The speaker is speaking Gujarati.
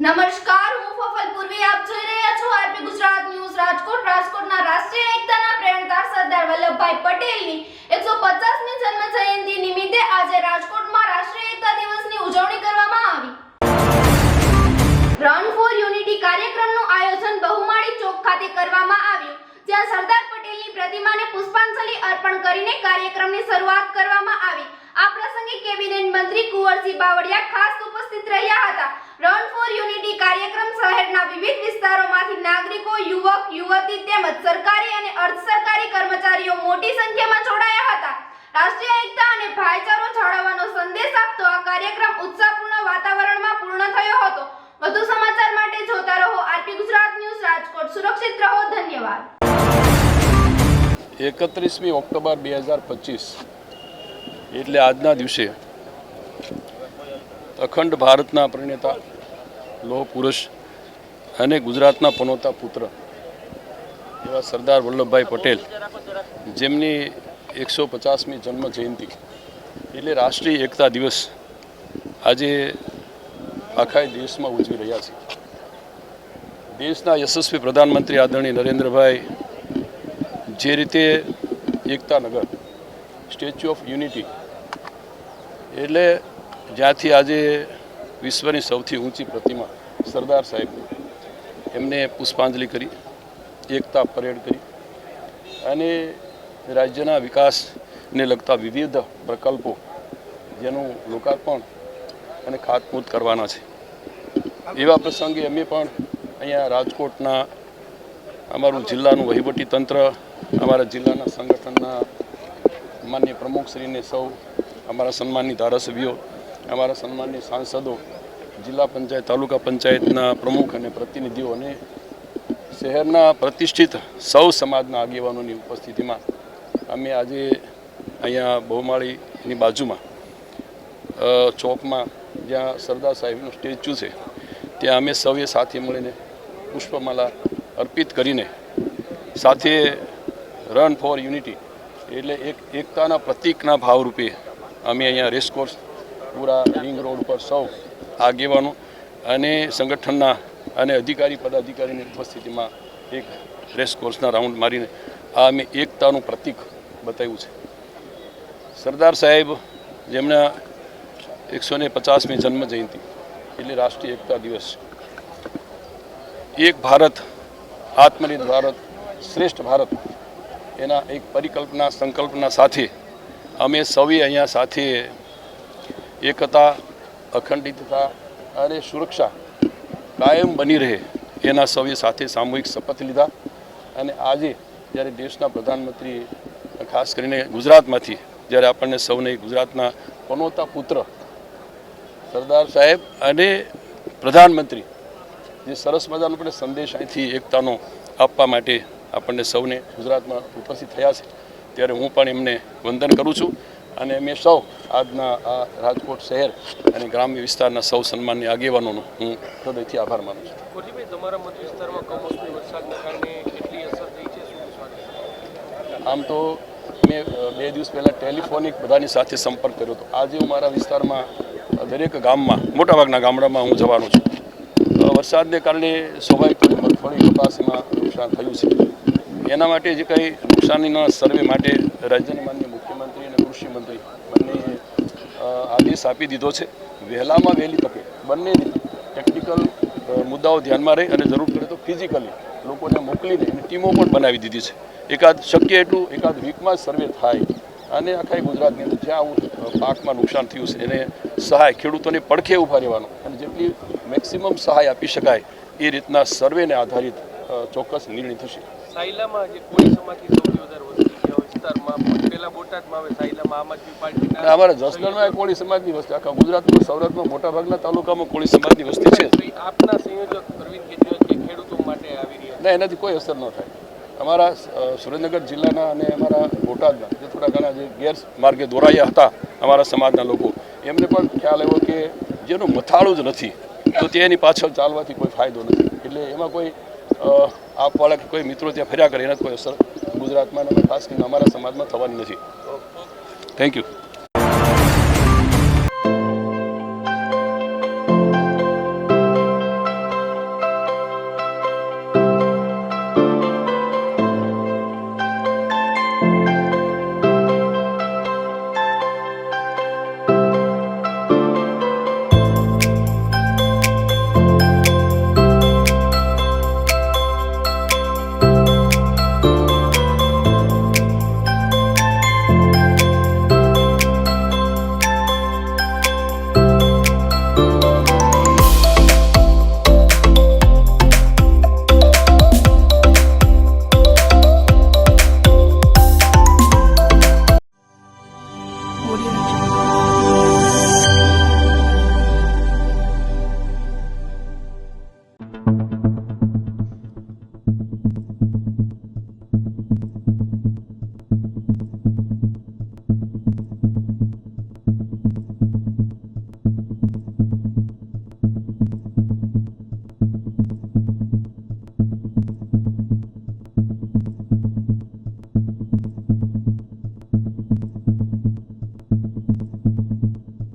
નમસ્કાર, હું ફફલ પૂર્વી, આપ જોઈ રહ્યા છો આરપી ગુજરાત ન્યૂઝ, રાજકોટ, રાજકોટના રાષ્ટ્રીય એકતાના પ્રેરણદાર સરદાર વલ્લભભાઈ પટેલની 150મી જન્મ જયંતિ નિમિત્તે આજે રાજકોટમાં રાષ્ટ્રીય એકતા દિવસની ઉજવણી કરવામાં આવી. કાર્યક્રમનું આયોજન બહુમાળી ચોક ખાતે કરવામાં આવ્યું, જ્યાં સરદાર પટેલની પ્રતિમાને પુષ્પાંજલિ અર્પણ કરીને કાર્યક્રમની શરૂઆત કરવામાં આવી. આ પ્રસંગે કેબિનેટ મંત્રી કુંવરજી બાવળિયા ખાસ ઉપસ્થિત રહ્યા હતા. રન ફોર યુનિટી કાર્યક્રમ શહેરના વિવિધ વિસ્તારોમાંથી નાગરિકો, યુવક, યુવતી તેમજ સરકારી અને અર્ધ સરકારી કર્મચારીઓ મોટી સંખ્યામાં જોડાયા હતા. રાષ્ટ્રીય એકતા અને ભાઈચારો જાળવવાનો સંદેશ આપતો આ કાર્યક્રમ ઉત્સાહપૂર્ણ વાતાવરણમાં પૂર્ણ થયો હતો. વધુ સમાચાર માટે જોતા રહો આરપી ગુજરાત ન્યૂઝ રાજકોટ. સુરક્ષિત રહો. ધન્યવાદ. એકત્રીસમી ઓક્ટોબર બે હજાર પચીસ, એટલે આજના દિવસે અખંડ ભારતના પ્રણેતા, લોહ પુરુષ અને ગુજરાતના પનોતા પુત્ર એવા સરદાર વલ્લભભાઈ પટેલ, જેમની એકસો પચાસમી જન્મ જયંતિ એટલે રાષ્ટ્રીય એકતા દિવસ આજે આખા દેશમાં ઉજવી રહ્યા છે. દેશના યશસ્વી પ્રધાનમંત્રી આદરણીય નરેન્દ્રભાઈ જે રીતે એકતાનગર સ્ટેચ્યુ ઓફ યુનિટી એટલે જ્યાંથી આજે વિશ્વની સૌથી ઊંચી પ્રતિમા સરદાર સાહેબ એમને પુષ્પાંજલિ કરી, એકતા પરેડ કરી અને રાજ્યના વિકાસને લગતા વિવિધ પ્રકલ્પો જેનું લોકાર્પણ અને ખાતમુહૂર્ત કરવાના છે. એવા પ્રસંગે અમે પણ અહીંયા રાજકોટના અમારું જિલ્લાનું વહીવટી તંત્ર અમારા જિલ્લાના સંગઠનના માન્ય પ્રમુખશ્રીને સૌ અમારા સન્માનની ધારાસભ્યો, અમારા સન્માનની સાંસદો, જિલ્લા પંચાયત, તાલુકા પંચાયતના પ્રમુખ અને પ્રતિનિધિઓ અને શહેરના પ્રતિષ્ઠિત સૌ સમાજના આગેવાનોની ઉપસ્થિતિમાં અમે આજે અહીંયા બહુમાળીની બાજુમાં ચોકમાં જ્યાં સરદાર સાહેબનું સ્ટેચ્યુ છે, ત્યાં અમે સૌએ સાથે મળીને પુષ્પમાલા અર્પિત કરીને સાથે રન ફોર યુનિટી એટલે એક એકતાના પ્રતિકના ભાવરૂપે અમે અહીંયા રેસકોર્સ પૂરા રિંગ રોડ ઉપર સૌ આગેવાનો અને સંગઠનના અને અધિકારી, પદાધિકારીની ઉપસ્થિતિમાં એક રેસકોર્સના રાઉન્ડ મારીને આ અમે એકતાનું પ્રતીક બતાવ્યું છે. સરદાર સાહેબ, જેમના એકસો ને પચાસમી જન્મ જયંતિ એટલે રાષ્ટ્રીય એકતા દિવસ. એક ભારત, આત્મનિર્ભર ભારત, શ્રેષ્ઠ ભારત. એના એક પરિકલ્પના, સંકલ્પના સાથે અમે સૌએ અહીંયા સાથે એકતા, અખંડિતતા અને સુરક્ષા કાયમ બની રહે એના સૌએ સાથે સામૂહિક શપથ લીધા અને આજે જ્યારે દેશના પ્રધાનમંત્રી ખાસ કરીને ગુજરાતમાંથી, જ્યારે આપણને સૌને ગુજરાતના પનોતા પુત્ર સરદાર સાહેબ અને પ્રધાનમંત્રી જે સરસ મજાનો પણ સંદેશ અહીંથી એકતાનો આપવા માટે આપણને સૌને ગુજરાતમાં ઉપસ્થિત થયા છે. ત્યારે હું પણ એમને વંદન કરું છું અને અમે સૌ આજના આ રાજકોટ શહેર અને ગ્રામ્ય વિસ્તારના સૌ સન્માનની આગેવાનોનો હું હૃદયથી આભાર માનું છું. તમારા મત વિસ્તારમાં કમોસમી વરસાદના કારણે કેટલી અસર થઈ છે? આમ તો મેં બે દિવસ પહેલાં ટેલિફોનિક બધાની સાથે સંપર્ક કર્યો હતો. આજે હું મારા વિસ્તારમાં દરેક ગામમાં મોટાભાગના ગામડામાં હું જવાનો છું. વરસાદને કારણે સ્વાભાવિક મગફળી કપાસમાં નુકસાન થયું છે. એના માટે જે કંઈ નુકસાનીના સર્વે માટે રાજ્યના માન્ય મુખ્યમંત્રી અને કૃષિમંત્રી બંને આદેશ આપી દીધો છે. વહેલામાં વહેલી તકે બંને ટેકનિકલ મુદ્દાઓ ધ્યાનમાં રહી અને જરૂર પડે તો ફિઝિકલી લોકોને મોકલીને એની ટીમો પણ બનાવી દીધી છે. એકાદ શક્ય એટલું, એકાદ વીકમાં સર્વે થાય. અને આખા ગુજરાતની અંદર જ્યાં પાકમાં નુકસાન થયું છે એને સહાય ખેડૂતોને પડખે ઊભા રહેવાનું અને જેટલી મેક્સિમમ સહાય આપી શકાય એ રીતના સર્વેને આધારિત ચોક્કસ નિર્ણય થશે. અમારા જસદણમાં કોળી સમાજની વસ્તી આખા ગુજરાતમાં સૌરાષ્ટ્રમાં મોટાભાગના તાલુકામાં કોળી સમાજની વસ્તી છે. આપના સંયોજક અરવિંદ કેજરીવાલ ખેડૂતો માટે આવી રહ્યા ના એનાથી કોઈ અસર ન થાય. અમારા સુરેન્દ્રનગર જિલ્લાના અને અમારા બોટાદના જે થોડા ઘણા જે ગેરમાર્ગે દોરાયા હતા અમારા સમાજના લોકો, એમને પણ ખ્યાલ એવો કે જેનું મથાળું જ નથી, તો તેની પાછળ ચાલવાથી કોઈ ફાયદો નથી. એટલે એમાં કોઈ આપવાળા કે કોઈ મિત્રો ત્યાં ફર્યા કરે, એના કોઈ અસર ગુજરાતમાં ખાસ કરીને અમારા સમાજમાં થવાની નથી. Thank you